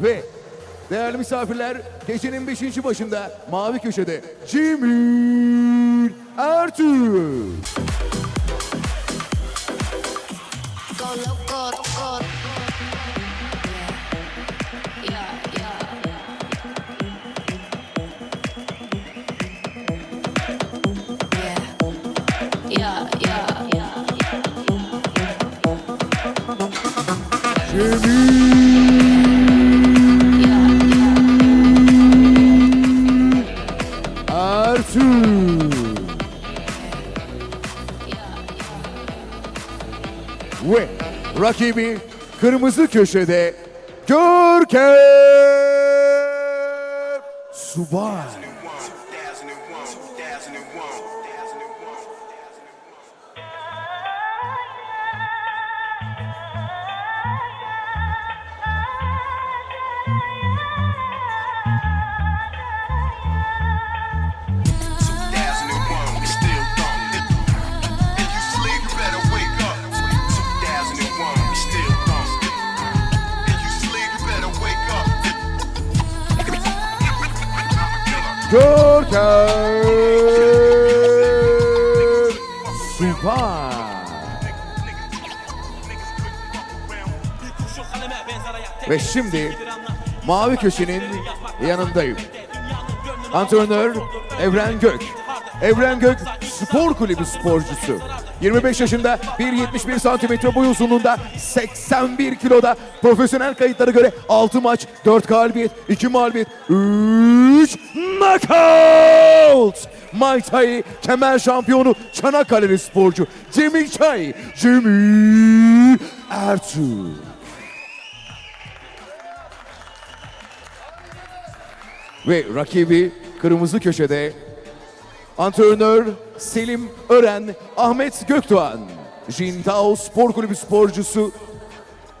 Ve değerli misafirler gecenin beşinci başında mavi köşede Cemil. Yeah, Ve rakibi kırmızı köşede Görkem Subay. Görkem Subay. Ve şimdi mavi köşenin yanındayım. Antrenör Evren Gök. Evren Gök spor kulübü sporcusu. 25 yaşında 1.71 santimetre boy uzunluğunda 81 kiloda profesyonel kayıtlara göre 6 maç 4 galibiyet 2 mağlubiyet 3 knockout. Muay Thai kemer şampiyonu Çanakkale'li sporcu Cemil Çay Cemil Ertuğ. Ve rakibi kırmızı köşede antrenör Selim Ören, Ahmet Gökdoğan. Jintao Spor Kulübü sporcusu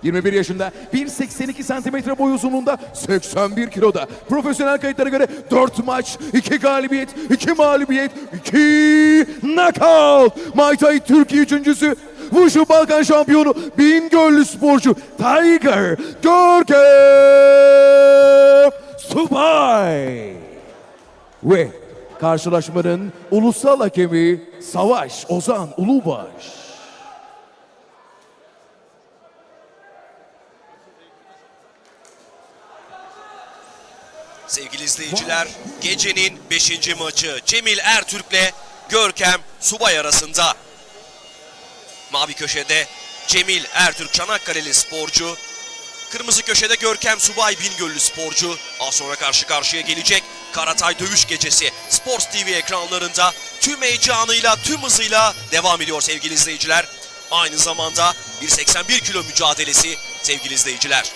21 yaşında 1.82 santimetre boy uzunluğunda 81 kiloda. Profesyonel kayıtlara göre 4 maç, 2 galibiyet, 2 mağlubiyet, 2 knockout. Muay Thai Türkiye üçüncüsü. Wushu Balkan şampiyonu Bingöllü sporcu Tiger Görkem Subay. Ve karşılaşmanın ulusal hakemi Savaş Ozan Ulubaş. Sevgili izleyiciler, gecenin 5. maçı Cemil Ertürk'le Görkem Subay arasında. Mavi köşede Cemil Ertürk Çanakkale'li sporcu. Kırmızı köşede Görkem Subay Bingöllü sporcu. Az sonra karşı karşıya gelecek Karatay Dövüş Gecesi Sports TV ekranlarında tüm heyecanıyla, tüm hızıyla devam ediyor sevgili izleyiciler. Aynı zamanda 1.81 kilo mücadelesi sevgili izleyiciler.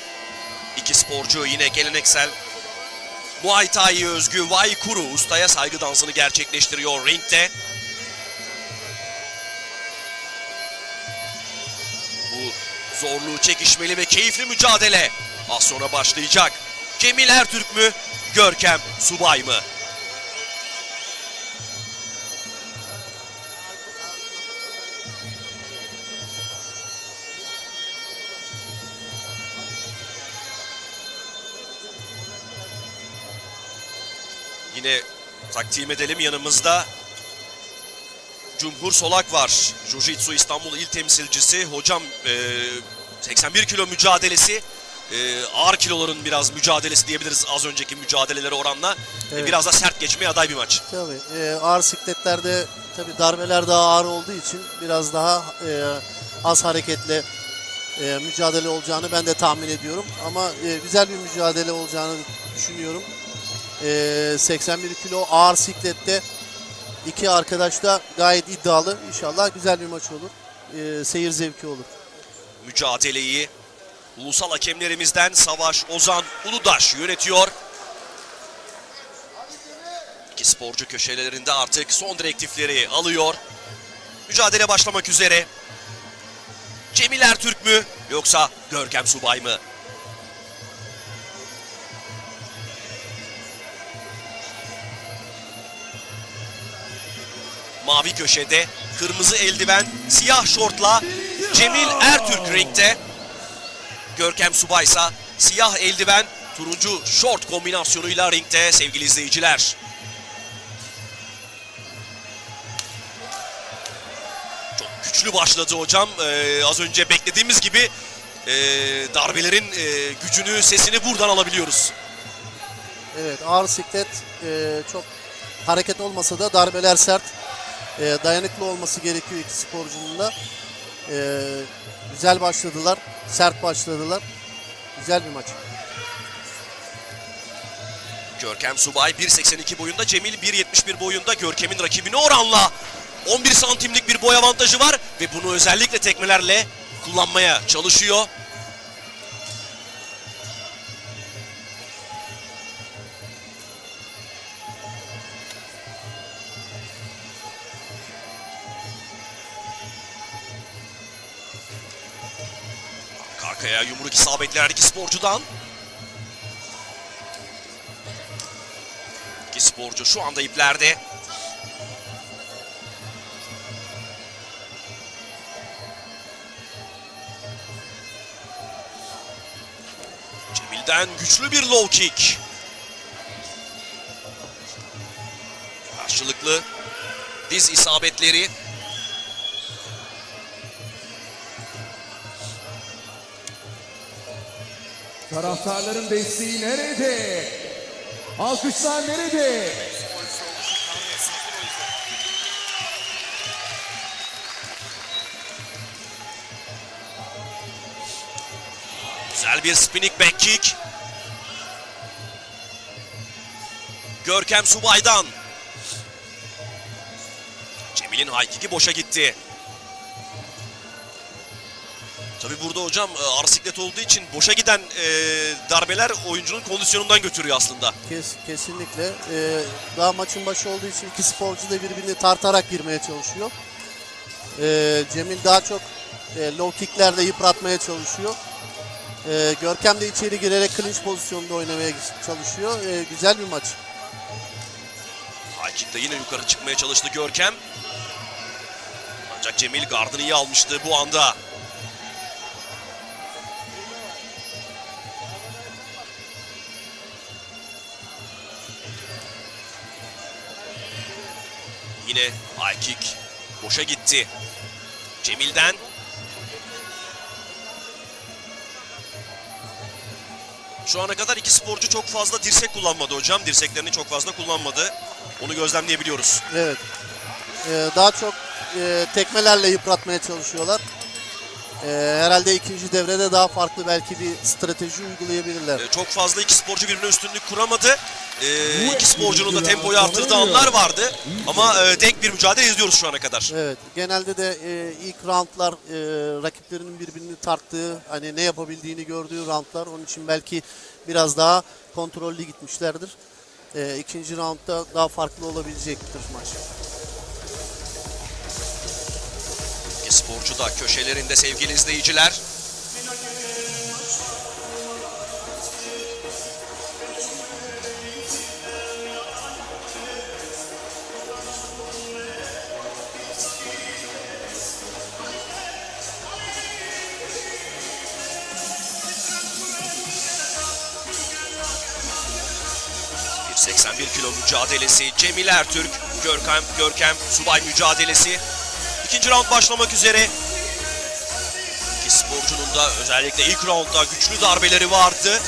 İki sporcu yine geleneksel Muay Thai'ye özgü Vai Kuru ustaya saygı dansını gerçekleştiriyor ringde. Bu zorlu, çekişmeli ve keyifli mücadele az sonra başlayacak. Cemil Ertürk mü, Görkem Subay mı? Yine takdim edelim yanımızda Cumhur Solak var. Jiu-Jitsu İstanbul il temsilcisi. Hocam e, 81 kilo mücadelesi. e, ağır kiloların biraz mücadelesi diyebiliriz az önceki mücadelelere oranla. E, Evet. biraz da sert geçmeye aday bir maç. Tabii e, ağır sikletlerde tabii darbeler daha ağır olduğu için biraz daha e, az hareketli e, mücadele olacağını ben de tahmin ediyorum. Ama e, güzel bir mücadele olacağını düşünüyorum. E, 81 kilo ağır siklette iki arkadaş da gayet iddialı. İnşallah güzel bir maç olur. E, seyir zevki olur. Mücadeleyi ulusal hakemlerimizden Savaş Ozan Uludaş yönetiyor. İki sporcu köşelerinde artık son direktifleri alıyor. Mücadele başlamak üzere. Cemil Ertürk mü yoksa Görkem Subay mı? Mavi köşede kırmızı eldiven, siyah şortla Cemil Ertürk ringde. Görkem Subay ise siyah eldiven, turuncu short kombinasyonuyla ringde sevgili izleyiciler. Çok güçlü başladı hocam. Ee, az önce beklediğimiz gibi e, darbelerin e, gücünü, sesini buradan alabiliyoruz. Evet ağır siklet e, çok hareket olmasa da darbeler sert. E, dayanıklı olması gerekiyor iki sporcunun da. E, güzel başladılar. Sert başladılar. Güzel bir maç. Görkem Subay 1.82 boyunda, Cemil 1.71 boyunda. Görkem'in rakibine oranla 11 santimlik bir boy avantajı var ve bunu özellikle tekmelerle kullanmaya çalışıyor. Arkaya yumruk isabetli her iki sporcudan. İki sporcu şu anda iplerde. Cemil'den güçlü bir low kick. Karşılıklı diz isabetleri. Taraftarların desteği nerede? Alkışlar nerede? Güzel bir spinning back kick. Görkem Subay'dan. Cemil'in high kick'i boşa gitti. Tabi burada hocam e, ağır siklet olduğu için boşa giden e, darbeler oyuncunun kondisyonundan götürüyor aslında. Kes, kesinlikle. E, daha maçın başı olduğu için iki sporcu da birbirini tartarak girmeye çalışıyor. E, Cemil daha çok e, low kicklerle yıpratmaya çalışıyor. E, Görkem de içeri girerek clinch pozisyonunda oynamaya çalışıyor. E, güzel bir maç. High kick'te yine yukarı çıkmaya çalıştı Görkem. Ancak Cemil gardını iyi almıştı bu anda. Yine kick boşa gitti. Cemil'den Şu ana kadar iki sporcu çok fazla dirsek kullanmadı hocam. Dirseklerini çok fazla kullanmadı. Onu gözlemleyebiliyoruz. Evet. Ee, daha çok e, tekmelerle yıpratmaya çalışıyorlar. Ee, herhalde ikinci devrede daha farklı belki bir strateji uygulayabilirler. Ee, çok fazla iki sporcu birbirine üstünlük kuramadı. Ee, iki sporcunun da tempoyu arttırdığı anlar vardı. Ama e, denk bir mücadele izliyoruz şu ana kadar. Evet. Genelde de e, ilk roundlar e, rakiplerinin birbirini tarttığı, hani ne yapabildiğini gördüğü roundlar. Onun için belki biraz daha kontrollü gitmişlerdir. E, ikinci roundda daha farklı olabilecektir maç. İki sporcu da köşelerinde sevgili izleyiciler. Kilo mücadelesi Cemil Ertürk, Görkem, Görkem Subay mücadelesi. İkinci round başlamak üzere. İki sporcunun da özellikle ilk roundda güçlü darbeleri vardı.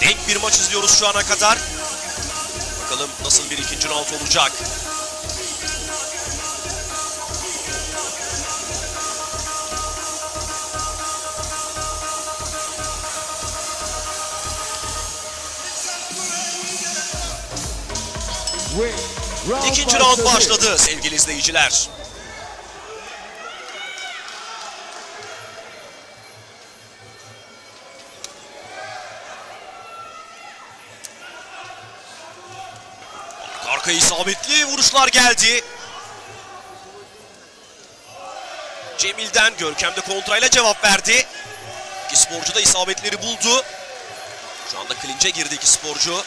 Denk bir maç izliyoruz şu ana kadar. Bakalım nasıl bir ikinci round olacak. İkinci round başladı sevgili izleyiciler. Arka isabetli vuruşlar geldi. Cemil'den Görkem de kontrayla cevap verdi. İki sporcu da isabetleri buldu. Şu anda klinçe girdi iki sporcu.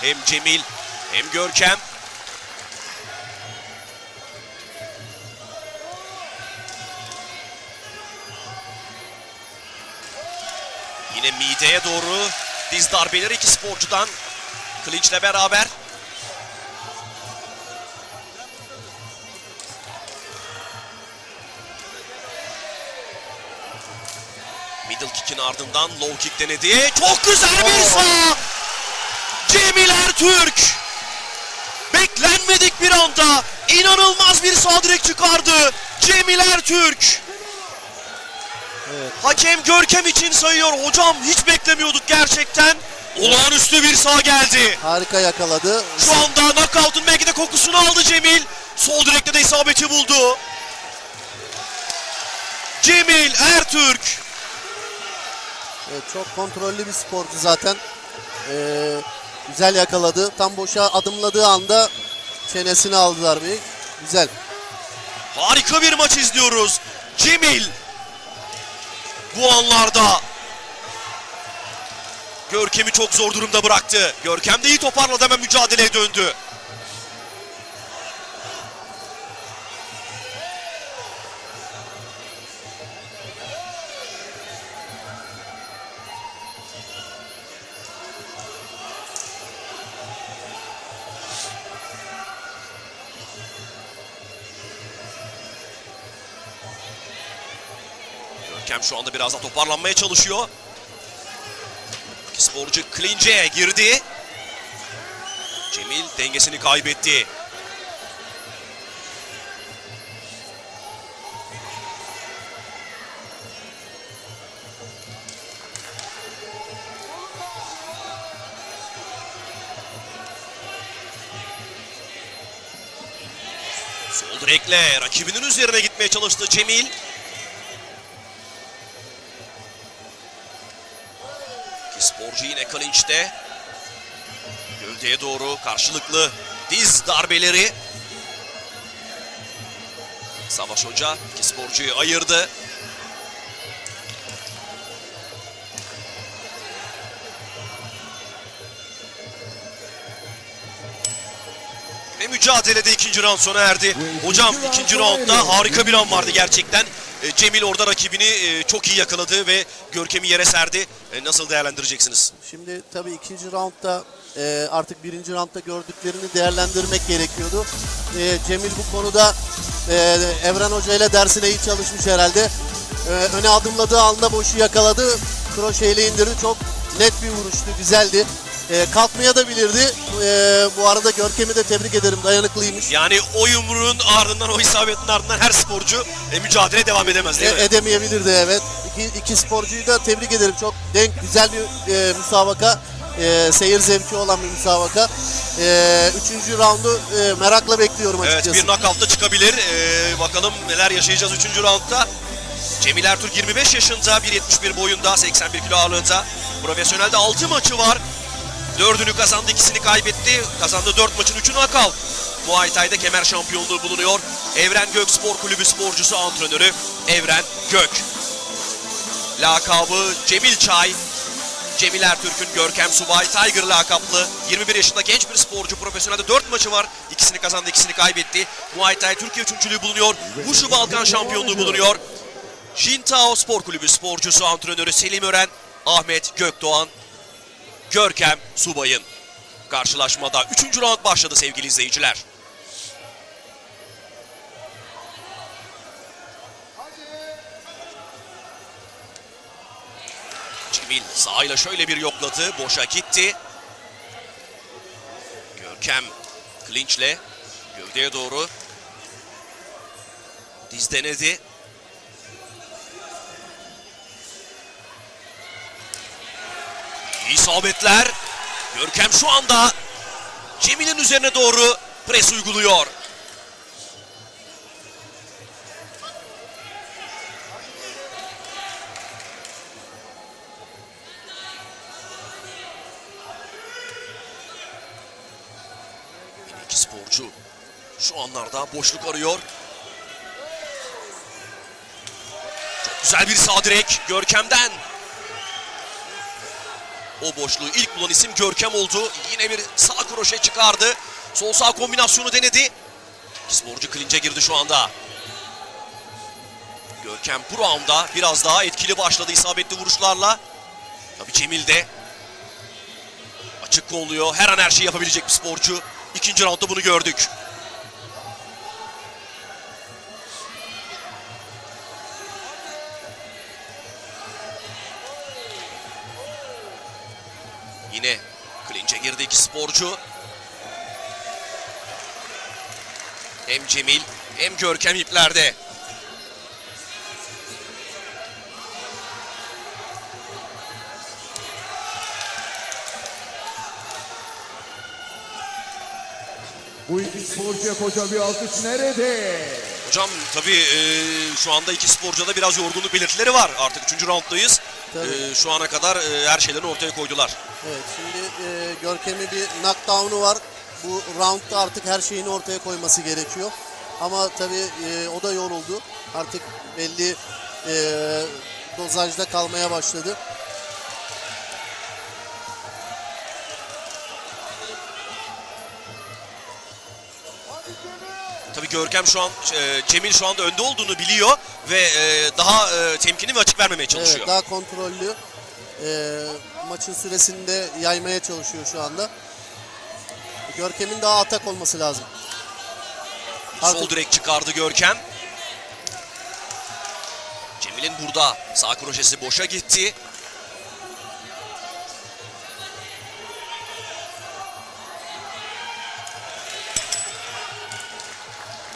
Hem Cemil hem Görkem. Yine mideye doğru Diz darbeleri iki sporcudan. Kılıçla beraber. Middle kick'in ardından low kick denedi. Çok güzel bir sağ. Cemil Ertürk. Bir anda inanılmaz bir sağ direk çıkardı. Cemil Ertürk. Evet. Hakem Görkem için sayıyor. Hocam hiç beklemiyorduk gerçekten. Olağanüstü bir sağ geldi. Harika yakaladı. Şu anda knockout'un belki de kokusunu aldı Cemil. Sol direkte de isabeti buldu. Cemil Ertürk. Evet, çok kontrollü bir sporcu zaten. Ee, güzel yakaladı. Tam boşa adımladığı anda çenesini aldı darbeyi. Güzel. Harika bir maç izliyoruz. Cemil bu anlarda Görkem'i çok zor durumda bıraktı. Görkem de iyi toparladı hemen mücadeleye döndü. Görkem şu anda biraz daha toparlanmaya çalışıyor. Sporcu clinch'e girdi. Cemil dengesini kaybetti. Sol direkle rakibinin üzerine gitmeye çalıştı Cemil. Sporcu yine clinch'te. Gövdeye doğru karşılıklı diz darbeleri. Savaş Hoca iki sporcuyu ayırdı. Ve mücadelede ikinci round sona erdi. Hocam ikinci roundda harika bir an vardı gerçekten. E, Cemil orada rakibini e, çok iyi yakaladı ve Görkem'i yere serdi. E, Nasıl değerlendireceksiniz? Şimdi tabii ikinci roundda artık birinci roundda gördüklerini değerlendirmek gerekiyordu. Cemil bu konuda Evren Hoca ile dersine iyi çalışmış herhalde. Öne adımladığı anda boşu yakaladı. Kroşeyle indirdi. Çok net bir vuruştu. Güzeldi. E, kalkmaya da bilirdi. E, bu arada Görkem'i de tebrik ederim. Dayanıklıymış. Yani o yumruğun ardından, o isabetin ardından her sporcu e, mücadele devam edemez değil mi? E, edemeyebilirdi evet. İki, iki sporcuyu da tebrik ederim. Çok denk, güzel bir e, müsabaka. E, seyir zevki olan bir müsabaka. E, üçüncü roundu e, merakla bekliyorum Evet açıkçası. bir knockout da çıkabilir. Ee, bakalım neler yaşayacağız 3. roundda. Cemil Ertürk 25 yaşında, 1.71 boyunda, 81 kilo ağırlığında. Profesyonelde 6 maçı var. 4'ünü kazandı, ikisini kaybetti. Kazandı 4 maçın 3'ü knockout. Muay Thai'de kemer şampiyonluğu bulunuyor. Evren Gök Spor Kulübü sporcusu antrenörü Evren Gök. Lakabı Cemil Çay. Cemil Ertürk'ün Görkem Subay Tiger lakaplı 21 yaşında genç bir sporcu profesyonelde 4 maçı var. İkisini kazandı, ikisini kaybetti. Muay Thai Türkiye üçüncülüğü bulunuyor. Wushu Balkan şampiyonluğu bulunuyor. Jintao Spor Kulübü sporcusu antrenörü Selim Ören, Ahmet Gökdoğan, Görkem Subay'ın karşılaşmada 3. round başladı sevgili izleyiciler. Cemil sağıyla şöyle bir yokladı. Boşa gitti. Görkem clinch'le gövdeye doğru diz denedi. İsabetler. Görkem şu anda Cemil'in üzerine doğru pres uyguluyor. İki sporcu şu anlarda boşluk arıyor. Çok güzel bir sağ direk Görkem'den. O boşluğu ilk bulan isim Görkem oldu. Yine bir sağ kroşe çıkardı. Sol sağ kombinasyonu denedi. Sporcu klince girdi şu anda. Görkem bu rounda biraz daha etkili başladı isabetli vuruşlarla. Tabii Cemil de Açık kolluyor. Her an her şeyi yapabilecek bir sporcu. İkinci roundda bunu gördük. Yine clinch'e girdi iki sporcu. Hem Cemil hem Görkem iplerde. Bu iki sporcuya koca bir alkış nerede? Hocam tabii e, şu anda iki sporcuda biraz yorgunluk belirtileri var. Artık üçüncü rounddayız. Tabii. E, şu ana kadar e, her şeylerini ortaya koydular. Evet şimdi e, Görkem'in bir knockdown'u var. Bu roundda artık her şeyini ortaya koyması gerekiyor. Ama tabii e, o da yoruldu. Artık belli e, dozajda kalmaya başladı. Tabii Görkem şu an, e, Cemil şu anda önde olduğunu biliyor ve e, daha e, temkinli ve açık vermemeye çalışıyor. Evet daha kontrollü. E, maçın süresini de yaymaya çalışıyor şu anda. Görkem'in daha atak olması lazım. Sol Artık- direk çıkardı Görkem. Cemil'in burada sağ kroşesi boşa gitti.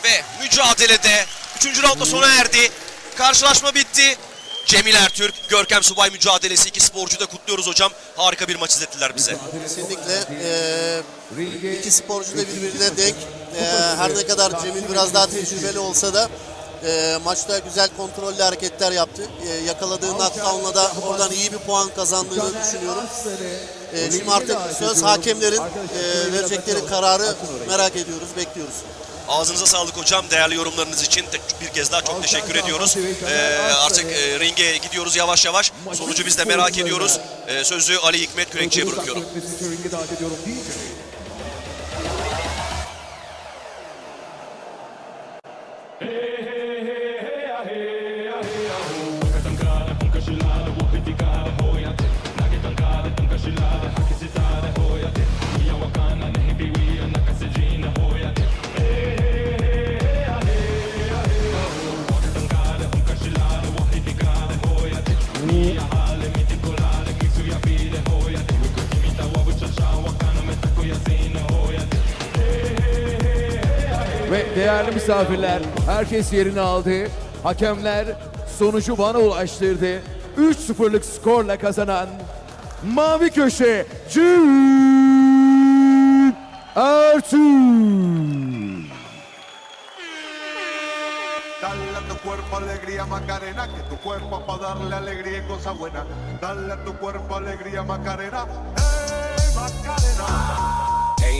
Ve mücadelede 3. roundda sona erdi. Karşılaşma bitti. Cemil Ertürk, Görkem Subay mücadelesi iki sporcuyu da kutluyoruz hocam. Harika bir maç izlettiler bize. Kesinlikle e, iki sporcu da birbirine denk. E, her ne kadar Cemil biraz daha tecrübeli olsa da e, maçta güzel kontrollü hareketler yaptı. E, yakaladığı knockdown'la da oradan iyi bir puan kazandığını düşünüyorum. E, şimdi artık söz hakemlerin e, verecekleri kararı merak ediyoruz, bekliyoruz. Ağzınıza sağlık hocam. Değerli yorumlarınız için bir kez daha çok teşekkür ediyoruz. Ee, artık e, ringe gidiyoruz yavaş yavaş. Sonucu biz de merak ediyoruz. Ee, sözü Ali Hikmet Kürekçi'ye bırakıyorum. Ve değerli misafirler, herkes yerini aldı. Hakemler sonucu bana ulaştırdı. 3-0'lık skorla kazanan Mavi Köşe tu cuerpo alegría Macarena, que tu cuerpo pa darle alegría y cosa buena. Dale a tu cuerpo alegría Macarena, hey Macarena.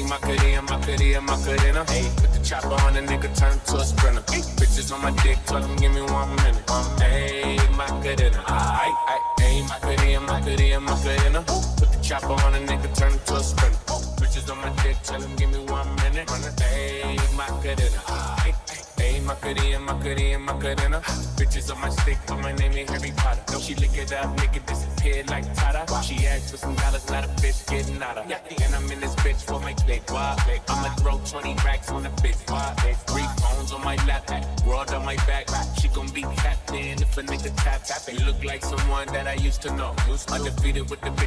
Macarena, Macarena, Macarena. Hey, put the chopper on a nigga, turn to a sprinter. Bitches on my dick, tell them give me one minute. Hey, Macarena. Aight, aight. Hey, Macarena, Macarena, Macarena. Put the chopper on a nigga, turn to a sprinter. Bitches on my dick, tell them give me one minute. Hey, Macarena. Aight. Hey, Macarena, Macarena, Macarena. Bitches on my stick, but my name ain't Harry Potter. She lick it up, nigga disappear like Tata. She asked for some dollars, not a bitch getting out of. And I'm in this bitch for my click. Why? I'ma throw 20 racks on the bitch. Why? Three phones on my lap, world on my back. She gon' be capped in if a nigga tap. tap. It look like someone that I used to know. Undefeated with the bitch.